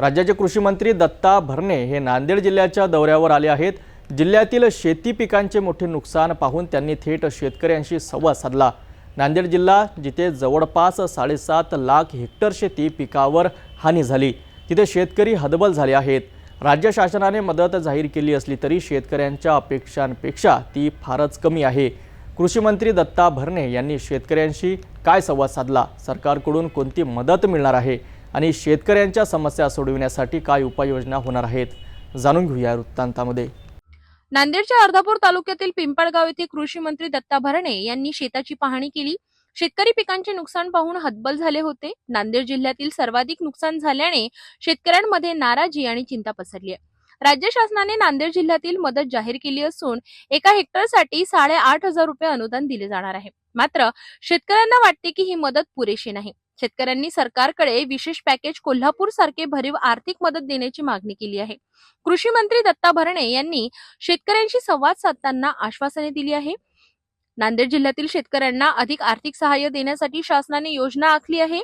राज्याचे कृषी मंत्री दत्ता भरणे हे नांदेड जिल्ह्याच्या दौऱ्यावर आले आहेत. जिल्ह्यातील शेती पिकांचे मोठे नुकसान पाहून त्यांनी थेट शेतकऱ्यांशी संवाद साधला. नांदेड जिल्हा जिथे जवळपास साडेसात लाख हेक्टर शेती पिकावर हानी झाली. तिथे शेतकरी हदबल झाले आहेत. राज्य शासनाने मदत जाहीर केली असली तरी शेतकऱ्यांच्या अपेक्षांपेक्षा ती फारच कमी आहे. कृषी मंत्री दत्ता भरणे यांनी शेतकऱ्यांशी काय संवाद साधला? सरकारकडून कोणती मदत मिळणार आहे? आणि शेतकऱ्यांच्या समस्या सोडविण्यासाठी काय उपाययोजना होणार आहेत जाणून घेऊया वृत्तांतामध्ये. नांदेडच्या अर्धापूर तालुक्यातील पिंपळगाव येथे कृषी मंत्री दत्ता भरणे यांनी शेताची पाहणी केली. शेतकरी पिकांचे नुकसान पाहून हतबल झाले होते. नांदेड जिल्ह्यातील सर्वाधिक नुकसान झाल्याने शेतकऱ्यांमध्ये नाराजी आणि चिंता पसरली आहे. राज्य शासनाने नांदेड जिल्ह्यातील मदत जाहीर केली असून एका हेक्टरसाठी साडेआठ हजार रुपये अनुदान दिले जाणार आहे. मात्र शेतकऱ्यांना वाटते की ही मदत पुरेशी नाही. शेतकऱ्यांनी सरकारकडे विशेष पॅकेज कोल्हापूर सारखे भरीव आर्थिक मदत देण्याची मागणी केली आहे. कृषी मंत्री दत्ता भरणे यांनी शेतकऱ्यांशी संवाद साधताना आश्वासने दिली आहे. नांदेड जिल्ह्यातील शेतकऱ्यांना अधिक आर्थिक सहाय्य देण्यासाठी शासनाने योजना आखली आहे.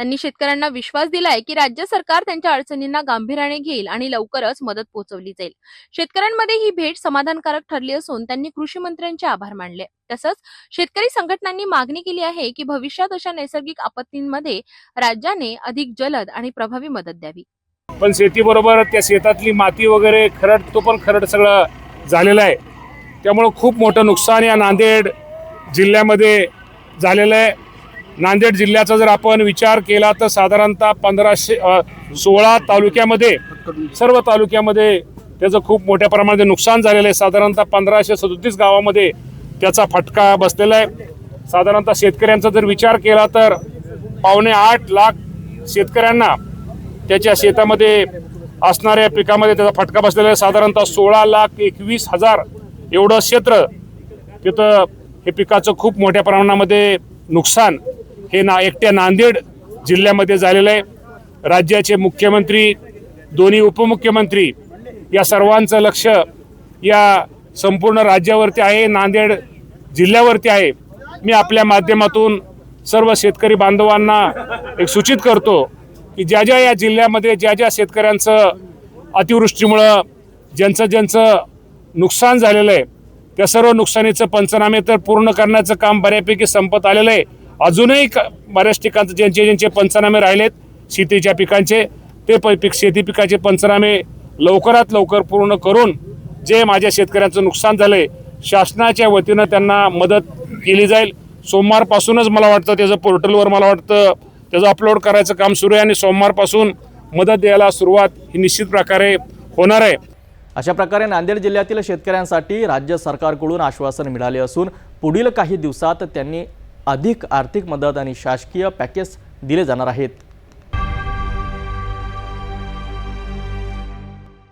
त्यांनी शेतकऱ्यांना विश्वास दिलाय की राज्य सरकार त्यांच्या अडचणींना गांभीर्याने घेईल आणि लवकरच मदत पोहोचवली जाईल. शेतकऱ्यांमध्ये ही भेट समाधानकारक ठरली असून त्यांनी कृषी मंत्र्यांचे आभार मानले. तसंच शेतकरी संघटनांनी मागणी केली आहे की भविष्यात अशा नैसर्गिक आपत्तींमध्ये राज्याने अधिक जलद आणि प्रभावी मदत द्यावी. पण शेतीबरोबर त्या शेतातली माती वगैरे खरड तो पण खरड सगळं झालेलं आहे. त्यामुळं खूप मोठं नुकसान या नांदेड जिल्ह्यामध्ये झालेलं आहे. नांदेड जिल्ह्याचा जर आपण विचार केला तर साधारणतः पंधराशे सोळा तालुक्यामध्ये सर्व तालुक्यामध्ये त्याचं खूप मोठ्या प्रमाणात नुकसान झालेलं आहे. साधारणतः पंधराशे सदोतीस गावामध्ये त्याचा फटका बसलेला आहे. साधारणतः शेतकऱ्यांचा जर विचार केला तर पावणे आठ लाख शेतकऱ्यांना त्याच्या शेतामध्ये असणाऱ्या पिकामध्ये त्याचा फटका बसलेला आहे. साधारणतः सोळा लाख एकवीस हजार एवढं क्षेत्र तिथं हे पिकाचं खूप मोठ्या प्रमाणामध्ये नुकसान हे ना एकट्या नांदेड जिल्ह्यामध्ये झालेलं आहे. राज्याचे मुख्यमंत्री दोन्ही उपमुख्यमंत्री या सर्वांचं लक्ष या संपूर्ण राज्यावरती आहे नांदेड जिल्ह्यावरती आहे. मी आपल्या माध्यमातून सर्व शेतकरी बांधवांना एक सूचित करतो की ज्या ज्या या जिल्ह्यामध्ये ज्या ज्या शेतकऱ्यांचं अतिवृष्टीमुळं ज्यांचं ज्यांचं नुकसान झालेलं आहे त्या सर्व नुकसानीचं पंचनामे तर पूर्ण करण्याचं काम बऱ्यापैकी संपत आलेलं आहे. अजूनही बऱ्याच ठिकाणचं ज्यांचे ज्यांचे पंचनामे राहिलेत शेतीच्या पिकांचे ते प पिक शेती पिकाचे पंचनामे लवकरात लवकर पूर्ण करून जे माझ्या शेतकऱ्यांचं नुकसान झालं आहे शासनाच्या वतीनं त्यांना मदत केली जाईल. सोमवारपासूनच मला वाटतं त्याचं पोर्टलवर मला वाटतं त्याचं अपलोड करायचं काम सुरू आहे आणि सोमवारपासून मदत द्यायला सुरुवात ही निश्चित प्रकारे होणार आहे. अशा प्रकारे नांदेड जिल्ह्यातील शेतकऱ्यांसाठी राज्य सरकारकडून आश्वासन मिळाले असून पुढील काही दिवसात त्यांनी अधिक आर्थिक मदत आणि शासकीय पॅकेज दिले जाणार आहेत.